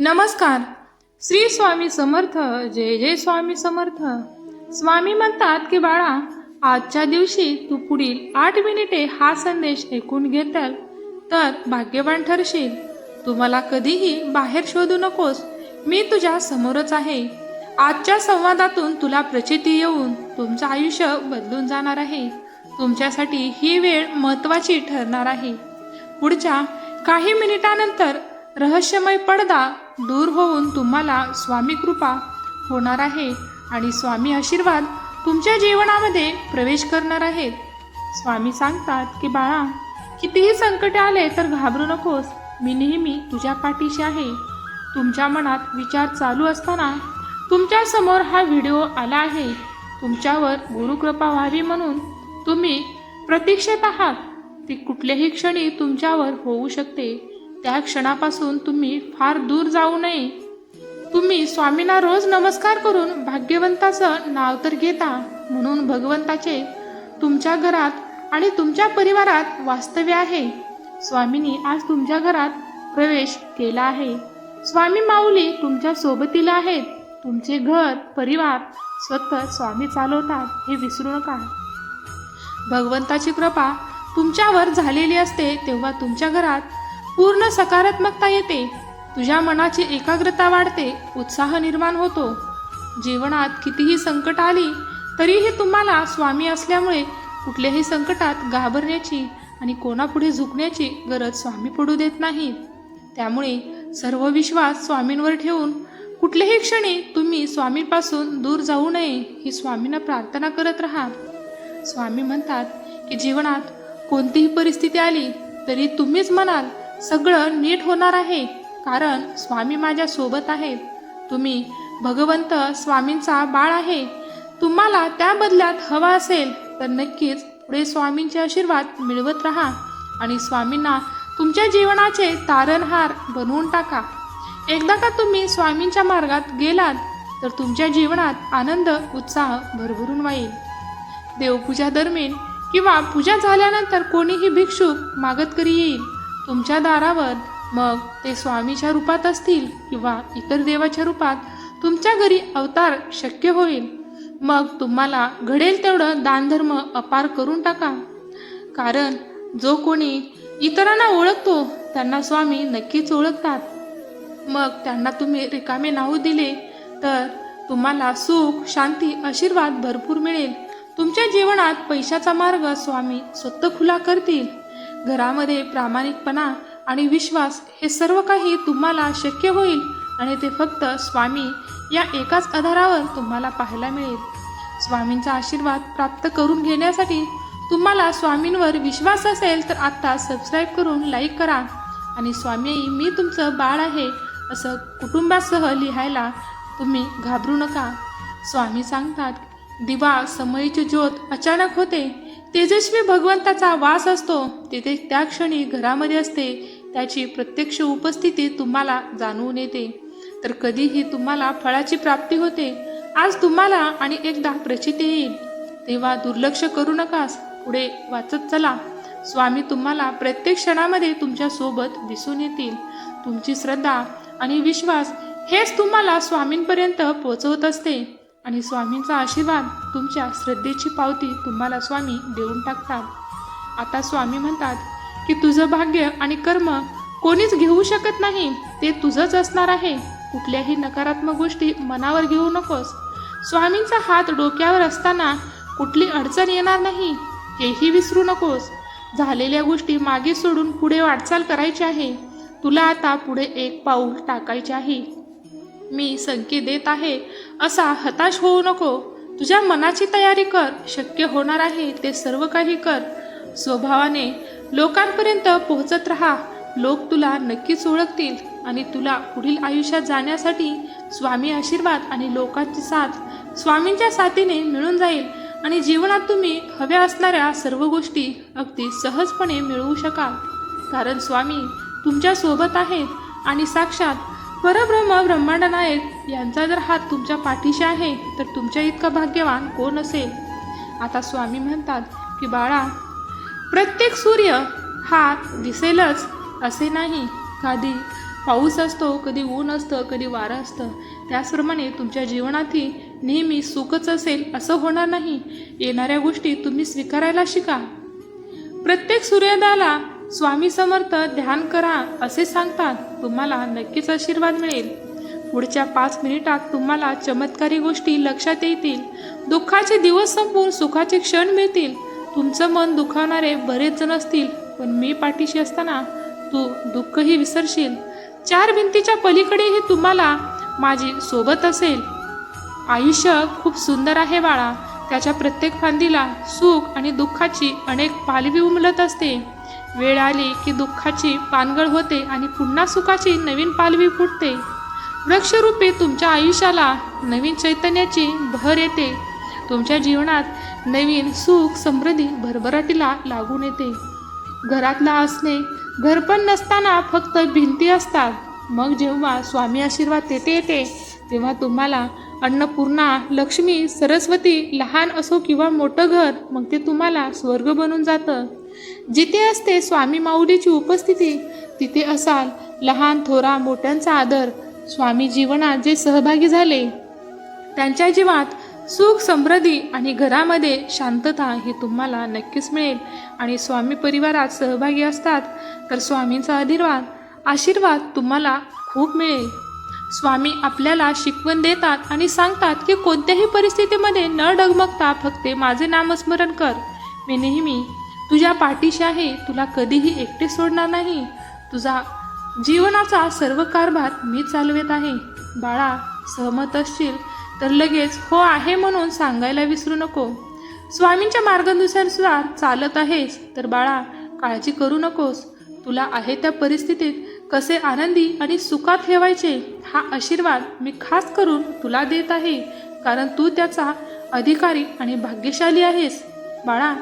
नमस्कार. श्री स्वामी समर्थ जय जय स्वामी समर्थ. स्वामी म्हणतात की बाळा आजच्या दिवशी तू पुढील आठ मिनिटे हा संदेश ऐकून घेतल तर भाग्यवान ठरशील. तू मला कधीही बाहेर शोधू नकोस. मी तुझ्या समोरच आहे. आजच्या संवादातून तुला प्रचिती येऊन तुमचं आयुष्य बदलून जाणार आहे. तुमच्यासाठी ही वेळ महत्वाची ठरणार आहे. पुढच्या काही मिनिटानंतर रहस्यमय पडदा दूर होऊन तुम्हाला स्वामी कृपा होणार आहे आणि स्वामी आशीर्वाद तुमच्या जीवनामध्ये प्रवेश करणार आहेत. स्वामी सांगतात की बाळा कितीही संकट आले तर घाबरू नकोस. मी नेहमी तुझ्या पाठीशी आहे. तुमच्या मनात विचार चालू असताना तुमच्यासमोर हा व्हिडिओ आला आहे. तुमच्यावर गुरुकृपा व्हावी म्हणून तुम्ही प्रतीक्षेत आहात. ती कुठल्याही क्षणी तुमच्यावर होऊ शकते. त्या क्षणापासून तुम्ही फार दूर जाऊ नये. तुम्ही स्वामींना रोज नमस्कार करून भाग्यवंताचं नाव तर घेता म्हणून भगवंताचे तुमच्या घरात आणि तुमच्या परिवारात वास्तव्य आहे. स्वामींनी आज तुमच्या घरात प्रवेश केला आहे. स्वामी माऊली तुमच्या सोबतीला आहेत. तुमचे घर परिवार स्वतः स्वामी चालवतात हे विसरू नका. भगवंताची कृपा तुमच्यावर झालेली असते तेव्हा तुमच्या घरात पूर्ण सकारात्मकता येते. तुझ्या मनाची एकाग्रता वाढते उत्साह निर्माण होतो. जीवनात कितीही संकट आली तरीही तुम्हाला स्वामी असल्यामुळे कुठल्याही संकटात घाबरण्याची आणि कोणापुढे झुकण्याची गरज स्वामी पडू देत नाहीत त्यामुळे सर्व विश्वास स्वामींवर ठेवून कुठल्याही क्षणी तुम्ही स्वामीपासून दूर जाऊ नये ही स्वामींना प्रार्थना करत राहा. स्वामी म्हणतात की जीवनात कोणतीही परिस्थिती आली तरी तुम्हीच म्हणाल सगळं नीट होणार आहे कारण स्वामी माझ्या सोबत आहेत तुम्ही भगवंत स्वामींचा बाळ आहे. तुम्हाला त्या बदल्यात हवा असेल तर नक्कीच पुढे स्वामींचे आशीर्वाद मिळवत राहा आणि स्वामींना तुमच्या जीवनाचे तारणहार बनवून टाका. एकदा का तुम्ही स्वामींच्या मार्गात गेलात तर तुमच्या जीवनात आनंद उत्साह भरभरून वाईल देवपूजा दरम्यान किंवा पूजा झाल्यानंतर कोणीही भिक्षुक मागत करी येईल. तुमच्या दारावर मग ते स्वामीच्या रूपात असतील किंवा इतर देवाच्या रूपात तुमच्या घरी अवतार शक्य होईल. मग तुम्हाला घडेल तेवढं दानधर्म अपार करून टाका. कारण जो कोणी इतरांना ओळखतो त्यांना स्वामी नक्कीच ओळखतात. मग त्यांना तुम्ही रिकामे नाहू दिले तर तुम्हाला सुख शांती आशीर्वाद भरपूर मिळेल. तुमच्या जीवनात पैशाचा मार्ग स्वामी स्वतः खुला करतील. घरामध्ये प्रामाणिकपणा आणि विश्वास हे सर्व काही तुम्हाला शक्य होईल आणि ते फक्त स्वामी या एकाच आधारावर तुम्हाला पाहायला मिळेल. स्वामींचा आशीर्वाद प्राप्त करून घेण्यासाठी तुम्हाला स्वामींवर विश्वास असेल तर आत्ता सबस्क्राईब करून लाईक करा. आणि स्वामी मी तुमचं बाळ आहे असं कुटुंबासह लिहायला तुम्ही घाबरू नका. स्वामी सांगतात दिवा समयीची ज्योत अचानक होते. तेजस्वी भगवंताचा वास असतो तिथे त्या क्षणी घरामध्ये असते. त्याची प्रत्यक्ष उपस्थिती तुम्हाला जाणवून येते. तर कधीही तुम्हाला फळाची प्राप्ती होते. आज तुम्हाला आणि एकदा प्रचिती येईल. तेव्हा दुर्लक्ष करू नकास. पुढे वाचत चला. स्वामी तुम्हाला प्रत्येक क्षणामध्ये तुमच्यासोबत दिसून येतील. तुमची श्रद्धा आणि विश्वास हेच तुम्हाला स्वामींपर्यंत पोहोचवत असते. आणि स्वामींचा आशीर्वाद तुमच्या श्रद्धेची पावती तुम्हाला स्वामी देऊन टाकतात. आता स्वामी म्हणतात की तुझं भाग्य आणि कर्म कोणीच घेऊ शकत नाही ते तुझंच असणार आहे. कुठल्याही नकारात्मक गोष्टी मनावर घेऊ नकोस. स्वामींचा हात डोक्यावर असताना कुठली अडचण येणार नाही हेही विसरू नकोस. झालेल्या गोष्टी मागे सोडून पुढे वाटचाल करायची आहे. तुला आता पुढे एक पाऊल टाकायचे आहे. मी संकेत देत आहे. असा हताश होऊ नको. तुझ्या मनाची तयारी कर. शक्य होणार आहे ते सर्व काही कर. स्वभावाने लोकांपर्यंत पोहोचत राहा. लोक तुला नक्कीच ओळखतील आणि तुला पुढील आयुष्यात जाण्यासाठी स्वामी आशीर्वाद आणि लोकांची साथ स्वामींच्या साथीने मिळून जाईल आणि जीवनात तुम्ही हव्या असणाऱ्या सर्व गोष्टी अगदी सहजपणे मिळवू शकाल. कारण स्वामी तुमच्यासोबत आहेत आणि साक्षात परब्रह्म ब्रह्मांड नायक यांचा जर हात तुमच्या पाठीशी आहे तर तुमच्या इतका भाग्यवान कोण असेल? आता स्वामी म्हणतात की बाळा प्रत्येक सूर्य हा दिसेलच असे नाही. कधी पाऊस असतो कधी ऊन असतं कधी वारं असतं. त्याचप्रमाणे तुमच्या जीवनातही नेहमी सुखच असेल असं होणार नाही. येणाऱ्या गोष्टी तुम्ही स्वीकारायला शिका. प्रत्येक सूर्योदयाला स्वामी समर्थ ध्यान करा असे सांगतात. तुम्हाला नक्कीच आशीर्वाद मिळेल. पुढच्या पाच मिनिटात तुम्हाला चमत्कारी गोष्टी लक्षात येतील. दुःखाचे दिवस संपून सुखाचे क्षण मिळतील. तुमचं मन दुखावणारे बरेच जण असतील पण मी पाठीशी असताना तू दुःखही विसरशील. चार भिंतीच्या पलीकडेही तुम्हाला माझी सोबत असेल. आयुष्य खूप सुंदर आहे बाळा. त्याच्या प्रत्येक फांदीला सुख आणि दुःखाची अनेक पालवी उमलत असते. वेळ आली की दुःखाची पानगळ होते आणि पुन्हा सुखाची नवीन पालवी फुटते. वृक्षरूपे तुमच्या आयुष्याला नवीन चैतन्याची भर येते. तुमच्या जीवनात नवीन सुख समृद्धी भरभराटीला लागून येते. घरातला असणे घर पण नसताना फक्त भिंती असतात. मग जेव्हा स्वामी आशीर्वाद तेथे येते तेव्हा तुम्हाला अन्नपूर्णा लक्ष्मी सरस्वती लहान असो किंवा मोठं घर मग ते तुम्हाला स्वर्ग बनून जातं. जिथे असते स्वामी माऊलीची उपस्थिती तिथे असाल लहान थोरा मोठ्यांचा आदर स्वामी जीवनात जे सहभागी झाले. त्यांच्या जीवात सुख समृद्धी आणि घरामध्ये शांतता ही तुम्हाला नक्कीच मिळेल. आणि स्वामी परिवारात सहभागी असतात तर स्वामींचा आशीर्वाद आशीर्वाद तुम्हाला खूप मिळेल. स्वामी आपल्याला शिकवण देतात आणि सांगतात की कोणत्याही परिस्थितीमध्ये न डगमगता फक्त माझे नामस्मरण कर. मी नेहमी तुझ्या पाठीशी आहे तुला कधीही एकटे सोडणार नाही. तुझा जीवनाचा सर्व कारभार मी चालवत आहे. बाळा सहमत असशील तर लगेच हो आहे म्हणून सांगायला विसरू नको. स्वामींच्या मार्गदर्शनानुसार चालत आहेस तर बाळा काळजी करू नकोस. तुला आहे त्या परिस्थितीत कसे आनंदी आणि सुखात ठेवायचे हा आशीर्वाद मी खास करून तुला देत आहे कारण तू त्याचा अधिकारी आणि भाग्यशाली आहेस. बाळा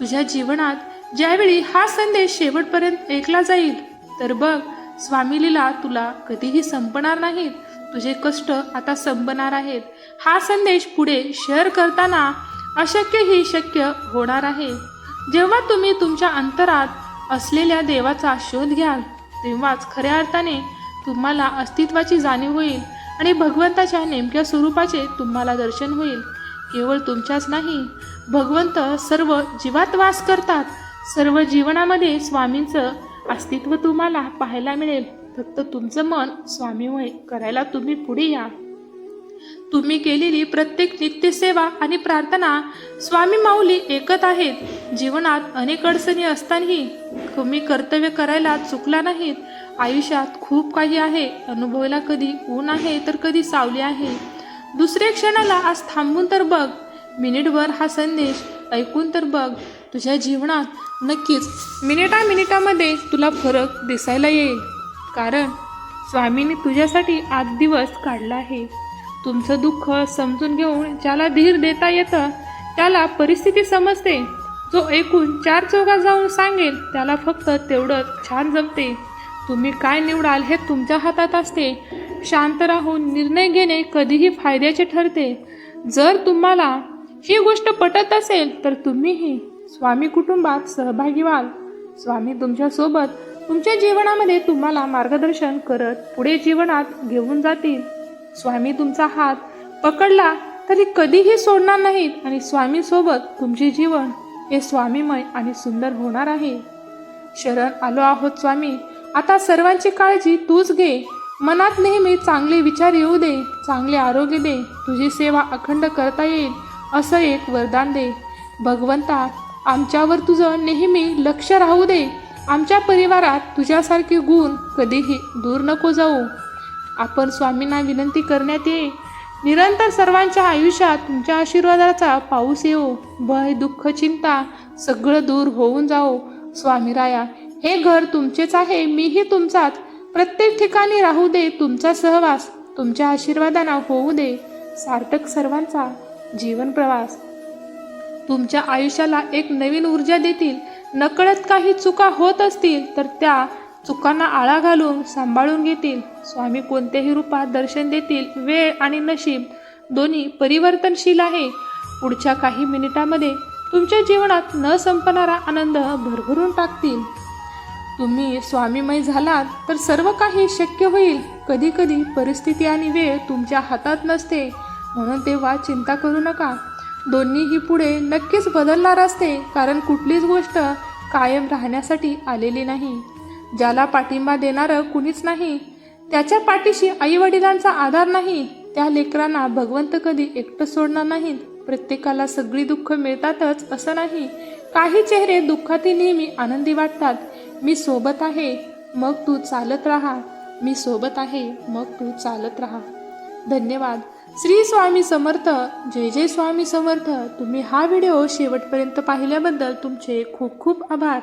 तुझ्या जीवनात ज्यावेळी हा संदेश शेवटपर्यंत ऐकला जाईल तर बघ स्वामी लीला तुला कधीही संपणार नाहीत. तुझे कष्ट आता संपणार आहेत. हा संदेश पुढे शेअर करताना अशक्यही शक्य होणार आहे. जेव्हा तुम्ही तुमच्या अंतरात असलेल्या देवाचा शोध घ्याल तेव्हाच खऱ्या अर्थाने तुम्हाला अस्तित्वाची जाणीव होईल आणि भगवंताच्या नेमक्या स्वरूपाचे तुम्हाला दर्शन होईल. केवळ तुमच्याच नाही भगवंत सर्व जीवात वास करतात. सर्व जीवनामध्ये स्वामींचं अस्तित्व तुम्हाला पाहायला मिळेल. फक्त तुमचं मन स्वामीमुळे करायला तुम्ही पुढे या. तुम्ही केलेली प्रत्येक नित्यसेवा आणि प्रार्थना स्वामी माऊली ऐकत आहेत. जीवनात अनेक अडचणी असतानाही तुम्ही कर्तव्य करायला चुकला नाहीत. आयुष्यात खूप काही आहे. अनुभवायला कधी ऊन आहे तर कधी सावली आहे. दुसऱ्या क्षणाला आज थांबून तर बघ. मिनिटभर हा संदेश ऐकून तर बघ तुझ्या जीवनात नक्कीच मिनिटा मिनिटामध्ये तुला फरक दिसायला येईल. कारण स्वामींनी तुझ्यासाठी आज दिवस काढला आहे. तुमचं दुःख समजून घेऊन ज्याला धीर देता येतं त्याला परिस्थिती समजते. जो ऐकून चार चौघा जाऊन सांगेल त्याला फक्त तेवढंच छान जमते. तुम्ही काय निवडाल हे तुमच्या हातात असते. शांत राहून निर्णय घेणे कधीही फायद्याचे ठरते. जर तुम्हाला ही गोष्ट पटत असेल तर तुम्हीही स्वामी कुटुंबात सहभागी व्हाल. स्वामी तुमच्यासोबत तुमच्या जीवनामध्ये तुम्हाला मार्गदर्शन करत पुढे जीवनात घेऊन जातील. स्वामी तुमचा हात पकडला तरी कधीही सोडणार नाहीत आणि स्वामीसोबत तुमचे जीवन हे स्वामीमय आणि सुंदर होणार आहे. शरण आलो आहोत स्वामी. आता सर्वांची काळजी तूच घे. मनात नेहमी चांगले विचार येऊ दे चांगले आरोग्य दे. तुझी सेवा अखंड करता येईल. असं एक वरदान दे. भगवंता आमच्यावर तुझं नेहमी लक्ष राहू दे. आमच्या परिवारात तुझ्यासारखे गुण कधीही दूर नको जाऊ. आपण स्वामींना विनंती करण्यात ये. निरंतर सर्वांच्या आयुष्यात तुमच्या आशीर्वादाचा पाऊस येऊ भय दुःख चिंता सगळं दूर होऊन जाओ स्वामीराया हे घर तुमचेच आहे मीही तुमचाच. प्रत्येक ठिकाणी राहू दे तुमचा सहवास. तुमच्या आशीर्वादाना होऊ दे. सार्थक सर्वांचा जीवन प्रवास. तुमच्या आयुष्याला एक नवीन ऊर्जा देतील. नकळत काही चुका होत असतील तर त्या चुकांना आळा घालून सांभाळून घेतील. स्वामी कोणत्याही रूपात दर्शन देतील वेळ आणि नशीब दोन्ही परिवर्तनशील आहे. पुढच्या काही मिनिटामध्ये तुमच्या जीवनात न संपणारा आनंद भरभरून टाकतील. तुम्ही स्वामीमय झालात तर सर्व काही शक्य होईल. कधी कधी परिस्थिती आणि वेळ तुमच्या हातात नसते. म्हणून तेव्हा चिंता करू नका. दोन्हीही पुढे नक्कीच बदलणार असते कारण कुठलीच गोष्ट कायम राहण्यासाठी आलेली नाही. ज्याला पाठिंबा देणारं कुणीच नाही. त्याच्या पाठीशी आईवडिलांचा आधार नाही. त्या लेकरांना भगवंत कधी एकटं सोडणार नाहीत. प्रत्येकाला सगळी दुःख मिळतातच असं नाही. काही चेहरे दुःखातील नेहमी आनंदी वाटतात. मी सोबत आहे मग तू चालत राहा. मी सोबत आहे मग तू चालत राहा. धन्यवाद. श्री स्वामी समर्थ जय जय स्वामी समर्थ. तुम्ही हा व्हिडिओ शेवटपर्यंत पाहिल्याबद्दल तुमचे खूप खूप आभार.